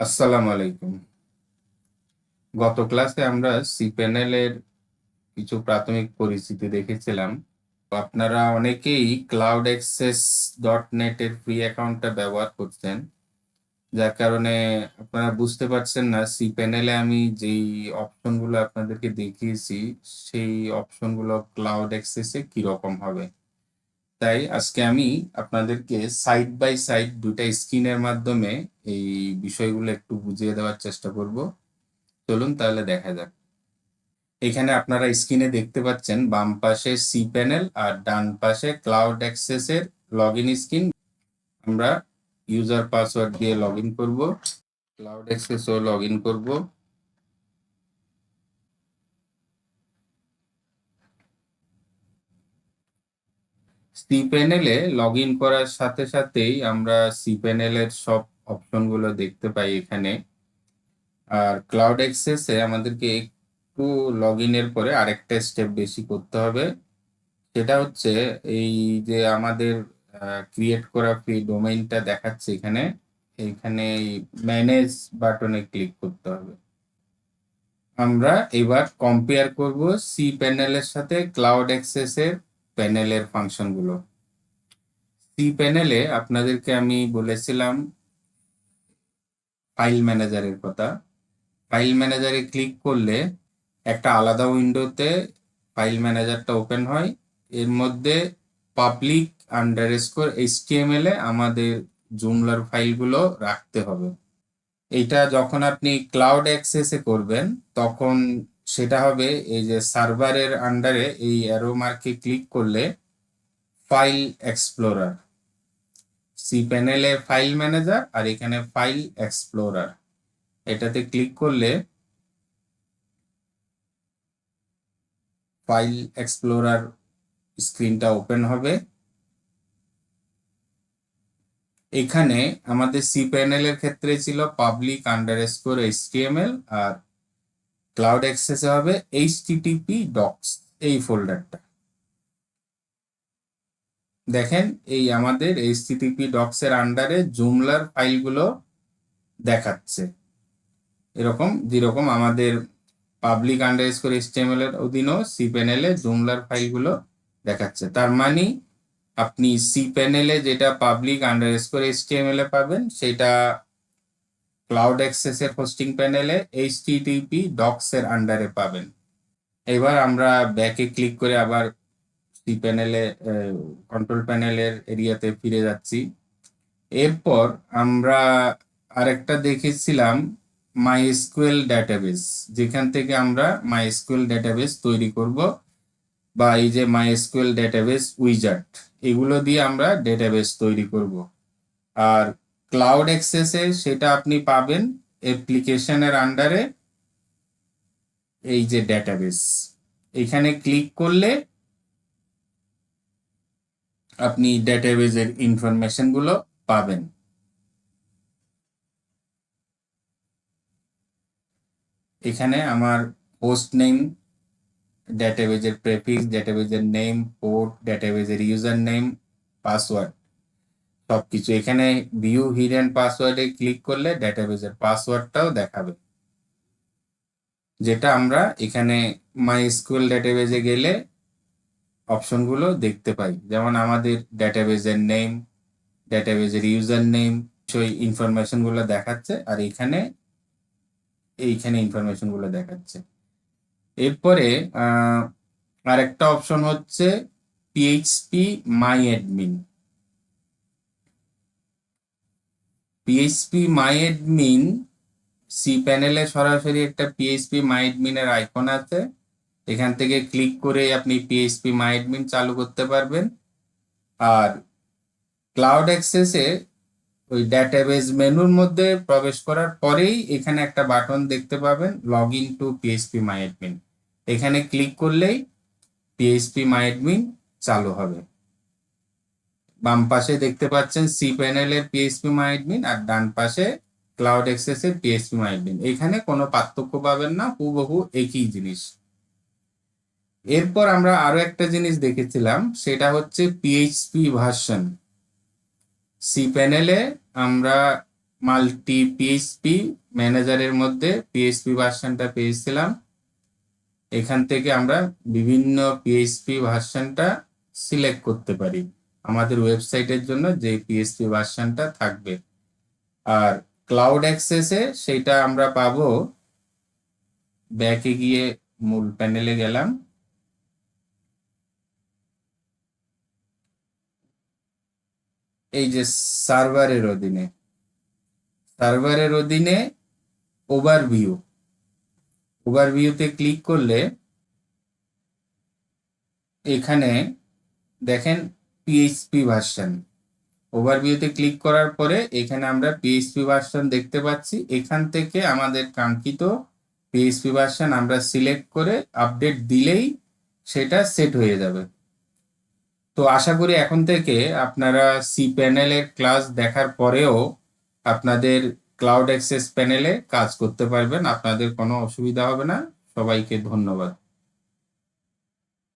আসসালামু আলাইকুম। গত ক্লাসে আমরা সি প্যানেলের কিছু প্রাথমিক পরিচিতি দেখেছিলাম। আপনারা অনেকেই ক্লাউড অ্যাক্সেস ডট নেট এর ফ্রি অ্যাকাউন্টটা ব্যবহার করছেন। যার কারণে আপনারা বুঝতে পারছেন না, সি প্যানেলে আমি যেই অপশনগুলো আপনাদেরকে দেখিয়েছি, সেই অপশনগুলো ক্লাউড অ্যাক্সেসে কীরকম হবে। তাই আজকে আমি আপনাদেরকে সাইড বাই সাইড দুটা স্ক্রিনের মাধ্যমে এই বিষয়গুলো একটু বুঝিয়ে দেওয়ার চেষ্টা করব। চলুন তাহলে দেখা যাক। এখানে আপনারা স্ক্রিনে দেখতে পাচ্ছেন বাম পাশে সি প্যানেল আর ডান পাশে ক্লাউড অ্যাক্সেসের লগ ইন স্ক্রিন আমরা ইউজার পাসওয়ার্ড দিয়ে লগ ইন করব। ক্লাউড অ্যাক্সেসও লগ ইন করব। সি প্যানেলে লগ ইন করার সাথে সাথেই আমরা সি প্যানেলের সব অপশনগুলো দেখতে পাই এখানে। আর ক্লাউড অ্যাক্সেসে আমাদেরকে একটু লগ ইনের পরে আরেকটা স্টেপ বেশি করতে হবে। সেটা হচ্ছে এই যে আমাদের ক্রিয়েট করা ফ্রি ডোমেইনটা দেখাচ্ছে এখানে। এইখানে ম্যানেজ বাটনে ক্লিক করতে হবে। আমরা এবার কম্পেয়ার করব সি প্যানেলের সাথে ক্লাউড অ্যাক্সেসের প্যানেলের ফাংশনগুলো। সি প্যানেলে আপনাদেরকে আমি বলেছিলাম ফাইল ম্যানেজারের কথা। ফাইল ম্যানেজারে ক্লিক করলে একটা আলাদা উইন্ডোতে ফাইল ম্যানেজারটা ওপেন হয়। এর মধ্যে পাবলিক আন্ডার স্কোর এইচটিএমএল এ আমাদের জুমলার ফাইলগুলো রাখতে হবে। এটা যখন আপনি ক্লাউড অ্যাক্সেসে করবেন, তখন সেটা হবে এই যে সার্ভারের আন্ডারে এই অ্যারো মার্কে ক্লিক করলে ফাইল এক্সপ্লোরার সি প্যানেলে ফাইল ম্যানেজার আর এখানে ফাইল এক্সপ্লোরার এটাতে ক্লিক করলে ফাইল এক্সপ্লোরার স্ক্রিনটা ওপেন হবে। এখানে আমাদের সি প্যানেলের ক্ষেত্রে ছিল পাবলিক আন্ডার স্কোর এইচটিএমএল আর ক্লাউড অ্যাক্সেসে হবে এইচটিটিপি ডক্স এই ফোল্ডারটা দেখেন, এই আমাদের এইচটিটিপি ডক্স এর আন্ডারে জুমলার ফাইলগুলো দেখাচ্ছে। এরকম, যেরকম আমাদের পাবলিক আন্ডার স্কোর এইচটিএমএল এর অধীনেও সি প্যানেলে জুমলার ফাইলগুলো দেখাচ্ছে। তার মানে আপনি সি প্যানেলে যেটা পাবলিক আন্ডার স্কোর এইচটিএমএল এ পাবেন, সেটা ক্লাউড অ্যাক্সেস এর হোস্টিং প্যানেলে এইচটিটিপি ডক্স এর আন্ডারে পাবেন। এবার আমরা ব্যাকে ক্লিক করে আবার সি প্যানেলে কন্ট্রোল প্যানেলের এরিয়াতে ফিরে যাচ্ছি। এরপর আমরা আরেকটা দেখেছিলাম মাইএসকিউএল ডেটাবেস যেখান থেকে আমরা মাইএসকিউএল ডেটাবেস তৈরি করব বা এই যে মাইএসকিউএল ডেটাবেস উইজার্ট এগুলো দিয়ে আমরা ডেটাবেস তৈরি করব। আর ক্লাউড অ্যাক্সেসে সেটা আপনি পাবেন অ্যাপ্লিকেশনের আন্ডারে এই যে ডেটাবেস এখানে ক্লিক করলে আপনি ডেটাবেজের ইনফরমেশনগুলো পাবেন। এখানে আমার হোস্ট নেম ডেটাবেজের প্রেফিক্স ডেটাবেজের নেম পোর্ট ডেটাবেজের ইউজার নেম পাসওয়ার্ড সবকিছু। এখানে ভিউ হিডেন পাসওয়ার্ডে ক্লিক করলে ডেটাবেজের পাসওয়ার্ডটাও দেখাবে। যেটা আমরা এখানে মাই স্কুল ডেটাবেজে গেলে অপশনগুলো দেখতে পাই। যেমন আমাদের ডেটাবেজের নেম ডেটাবেজের ইউজার নেম সেই ইনফরমেশনগুলো দেখাচ্ছে আর এখানে, এইখানে ইনফরমেশনগুলো দেখাচ্ছে। এরপরে আরেকটা অপশন হচ্ছে PHP my admin PHP my admin C প্যানেলে সরাসরি একটা পিএইচপি মাই অ্যাডমিনের আইকন আছে। এখান থেকে ক্লিক করে আপনি পিএইচপি মাই অ্যাডমিন চালু করতে পারবেন। আর ক্লাউড অ্যাক্সেসে ওই ডেটাবেজ মেনুর মধ্যে প্রবেশ করার পরেই এখানে একটা বাটন দেখতে পাবেন log in to PHP my admin এখানে ক্লিক করলেই পিএইচপি মাই অ্যাডমিন চালু হবে। বাম পাশে দেখতে পাচ্ছেন সি প্যানেলের পিএইচপি মাই অ্যাডমিন আর ডান পাশে ক্লাউড এক্সেস এর পিএইচপি মাই অ্যাডমিন এখানে কোনো পার্থক্য পাবেন না, হুবহু একই জিনিস। এরপর আমরা আরও একটা জিনিস দেখেছিলাম, সেটা হচ্ছে পিএইচপি ভার্সন সি প্যানেলে আমরা মাল্টি পিএইচপি ম্যানেজারের মধ্যে পিএইচপি ভার্সনটা পেয়েছিলাম। এখান থেকে আমরা বিভিন্ন পিএইচপি ভার্সনটা সিলেক্ট করতে পারি। আমাদের ওয়েবসাইটের জন্য যে পিএইচপি ভার্সনটা থাকবে। আর ক্লাউড অ্যাক্সেসে সেইটা আমরা পাবো। ব্যাকে গিয়ে মূল প্যানেলে গেলাম। এই যে সার্ভারের অধীনে। সার্ভারের অধীনে ওভারভিউ ওভারভিউতে ক্লিক করলে এখানে দেখেন পিএইচপি ভার্সন ওভারভিউতে ক্লিক করার পরে এখানে আমরা পিএইচপি ভার্সন দেখতে পাচ্ছি। এখান থেকে আমাদের কাঙ্ক্ষিত পিএইচপি ভার্সন আমরা সিলেক্ট করে আপডেট দিলেই সেটা সেট হয়ে যাবে। তো আশা করি এখন থেকে আপনারা সি প্যানেলের ক্লাস দেখার পরেও আপনাদের ক্লাউড অ্যাক্সেস প্যানেলে কাজ করতে পারবেন। আপনাদের কোনো অসুবিধা হবে না। সবাইকে ধন্যবাদ।